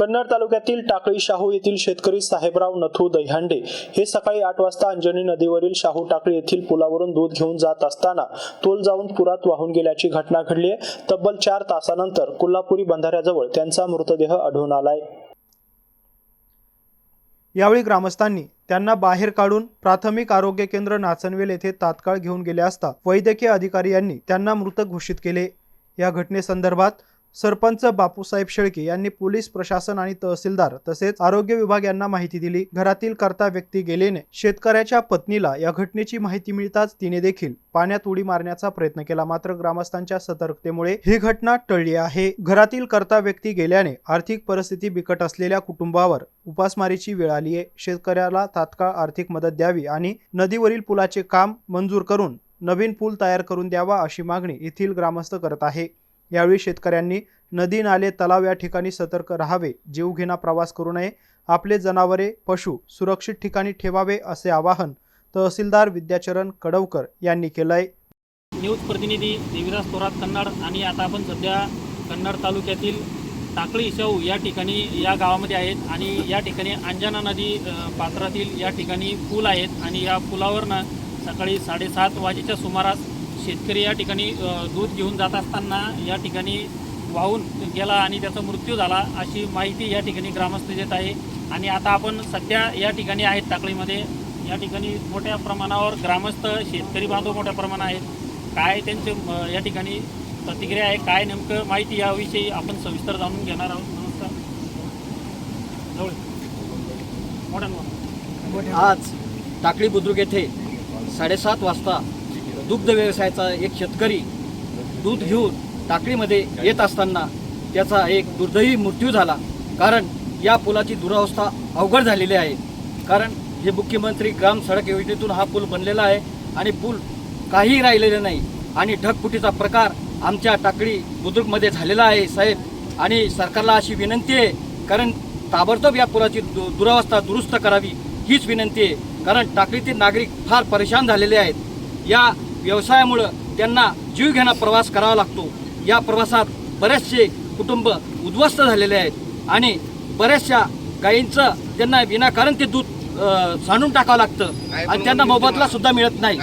कन्नड तालुक्यातील टाकळी शाहू येथील शेतकरी साहेबराव नथू दह्यांडे हे सकाळी आठ वाजता अंजनी नदीवरील शाहू टाकळी येथील पुलावरून दूध घेऊन जात असताना तोल जाऊन पुरात वाहून गेल्याची घटना घडली आहे. तब्बल चार तासानंतर कोल्हापुरी बंधाऱ्याजवळ त्यांचा मृतदेह आढळून आलाय. यावेळी ग्रामस्थांनी त्यांना बाहेर काढून प्राथमिक आरोग्य केंद्र नाचनवेल येथे तात्काळ घेऊन गेले असता वैद्यकीय अधिकारी यांनी त्यांना मृत घोषित केले. या घटनेसंदर्भात सरपंच बापूसाहेब शेळके यांनी पोलीस प्रशासन आणि तहसीलदार तसेच आरोग्य विभाग यांना माहिती दिली. घरातील करता व्यक्ती गेलेने शेतकऱ्याच्या पत्नीला या घटनेची माहिती मिळताच तिने देखील पाण्यात उडी मारण्याचा प्रयत्न केला. मात्र ग्रामस्थांच्या सतर्कतेमुळे ही घटना टळली आहे. घरातील करता व्यक्ती गेल्याने आर्थिक परिस्थिती बिकट असलेल्या कुटुंबावर उपासमारीची वेळ आली आहे. शेतकऱ्याला तात्काळ आर्थिक मदत द्यावी आणि नदीवरील पुलाचे काम मंजूर करून नवीन पूल तयार करून द्यावा अशी मागणी येथील ग्रामस्थ करत आहे. यावेळी शेतकऱ्यांनी नदी नाले तलाव या ठिकाणी सतर्क राहावे जीवघेणा प्रवास करू नये आपले जनावरे पशु सुरक्षित ठिकाणी ठेवावे असे आवाहन तहसीलदार विद्याचरण कडवकर यांनी केलं आहे न्यूज प्रतिनिधी देवीदास थोरात कन्नड आणि आता आपण सध्या कन्नड तालुक्यातील टाकळी शाहू या ठिकाणी या गावामध्ये आहेत आणि या ठिकाणी अंजना नदी पात्रातील या ठिकाणी पूल आहेत आणि या पुलावरनं सकाळी साडेसात वाजेच्या सुमारास शेतकरी या ठिकाणी दूध घेऊन जात असताना या ठिकाणी वाहून गेला आणि त्याचा मृत्यू झाला अशी माहिती या ठिकाणी ग्रामस्थ देत आहे. आणि आता आपण सध्या या ठिकाणी आहेत टाकळीमध्ये. या ठिकाणी मोठ्या प्रमाणावर ग्रामस्थ शेतकरी बांधव मोठ्या प्रमाणात आहेत. काय त्यांचे या ठिकाणी प्रतिक्रिया आहे काय नेमकं माहिती याविषयी आपण सविस्तर जाणून घेणार आहोत. नमस्कार. जवळ. मोठ्यानं आज टाकळी बुद्रुक येथे साडेसात वाजता दुग्ध व्यवसायाचा एक शेतकरी दूध घेऊन टाकळीमध्ये येत असताना त्याचा एक दुर्दैवी मृत्यू झाला. कारण या पुलाची दुरावस्था अवघड झालेली आहे. कारण हे मुख्यमंत्री ग्राम सडक योजनेतून हा पूल बनलेला आहे आणि पूल काही राहिलेले नाही. आणि ढगफुटीचा प्रकार आमच्या टाकळी बुद्रुकमध्ये झालेला आहे साहेब. आणि सरकारला अशी विनंती आहे कारण ताबडतोब या पुलाची दु दुरावस्था दुरुस्त करावी हीच विनंती आहे. कारण टाकळीतील नागरिक फार परेशान झालेले आहेत. या व्यवसायामुळं त्यांना जीवघेणा प्रवास करावा लागतो. या प्रवासात बरेचसे कुटुंब उद्ध्वस्त झालेले आहेत आणि बऱ्याचशा गायींचं त्यांना विनाकारण ते दूध सांडून टाकावं लागतं आणि त्यांना मोबदला सुद्धा मिळत नाही.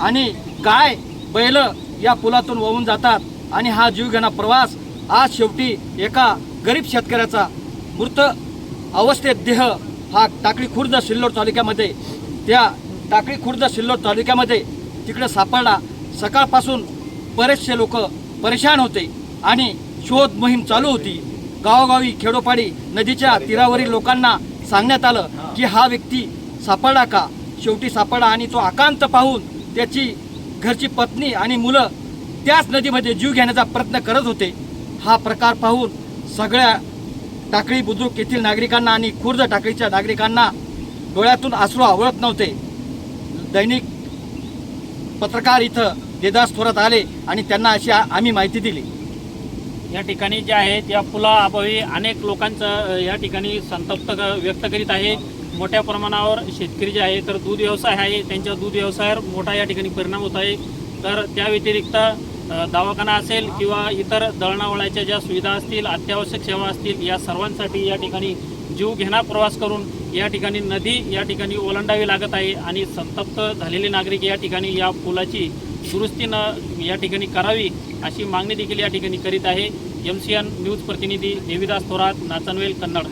आणि गाय बैल या पुलातून वाहून जातात आणि हा जीवघेणा प्रवास आज शेवटी एका गरीब शेतकऱ्याचा मृत अवस्थेत देह हा टाकळी खुर्द सिल्लोड तालुक्यामध्ये त्या टाकळी खुर्द सिल्लोड तालुक्यामध्ये तिकडे सापडला. सकाळपासून बरेचसे लोक परेशान होते आणि शोध मोहीम चालू होती. गावोगावी खेडोपाडी नदीच्या तीरावरील लोकांना सांगण्यात आलं की हा व्यक्ती सापडला का? शेवटी सापडला आणि तो आकांत पाहून त्याची घरची पत्नी आणि मुलं त्याच नदीमध्ये जीव घेण्याचा प्रयत्न करत होते. हा प्रकार पाहून सगळ्या टाकळी बुद्रुक येथील नागरिकांना आणि खुर्द टाकळीच्या नागरिकांना डोळ्यातून अश्रू आवळत नव्हते. दैनिक पत्रकार इथं देदास थोरात आले आणि त्यांना अशी आम्ही माहिती दिली. या ठिकाणी जे आहेत या पुलाअभावी अनेक लोकांचं या ठिकाणी संतप्त क- व्यक्त करीत आहे. मोठ्या प्रमाणावर शेतकरी जे आहे तर दूध व्यवसाय आहे. त्यांच्या दूध व्यवसायावर मोठा या ठिकाणी परिणाम होत आहे. तर त्या व्यतिरिक्त दवाखाना असेल किंवा इतर दळणावळाच्या ज्या सुविधा असतील अत्यावश्यक सेवा असतील या सर्वांसाठी या ठिकाणी जीव घेणा प्रवास करून या ठिकाणी नदी या ठिकाणी ओलांडावी लागत आहे आणि संतप्त झालेले नागरिक या ठिकाणी या पुलाची दुरुस्ती न या ठिकाणी करावी अशी मागणी देखील या ठिकाणी करीत आहे. एम सी एन न्यूज प्रतिनिधी देविदास थोरात नाचनवेल कन्नड.